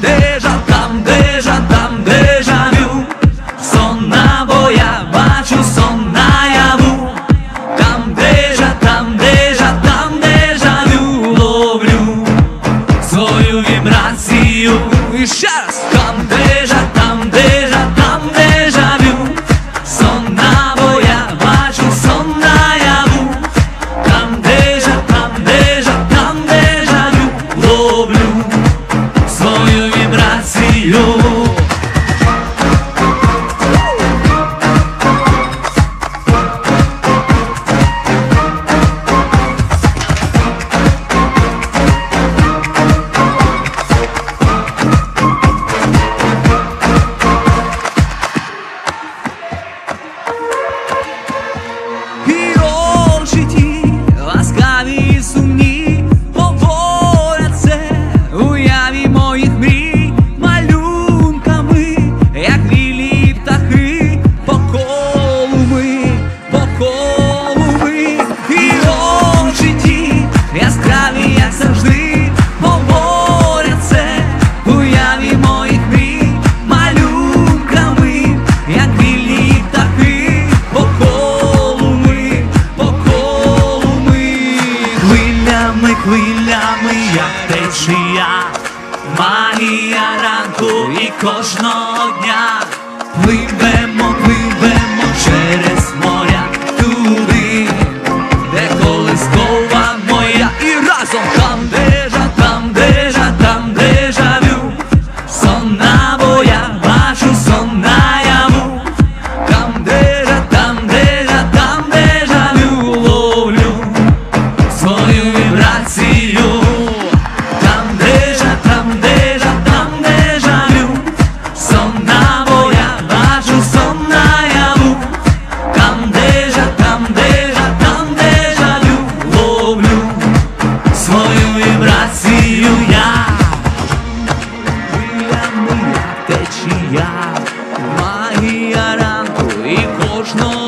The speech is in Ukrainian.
Дежа, там, дежа, там, дежавю, сон набо я бачу сон наяву, там, дежа, там, дежа, там, дежавю ловлю свою вібрацію. І ще раз там, дежа, там, дежа, там, дежавю, сон набо я бачу сон наяву, там, дежа, там, дежа, там, дежавю ловлю свою вібрацію. хвилями, як течія, магія ранку і кожного дня пливемо, пливемо через. вібрацію я, Мія, моя течія, магія ранку і кожного.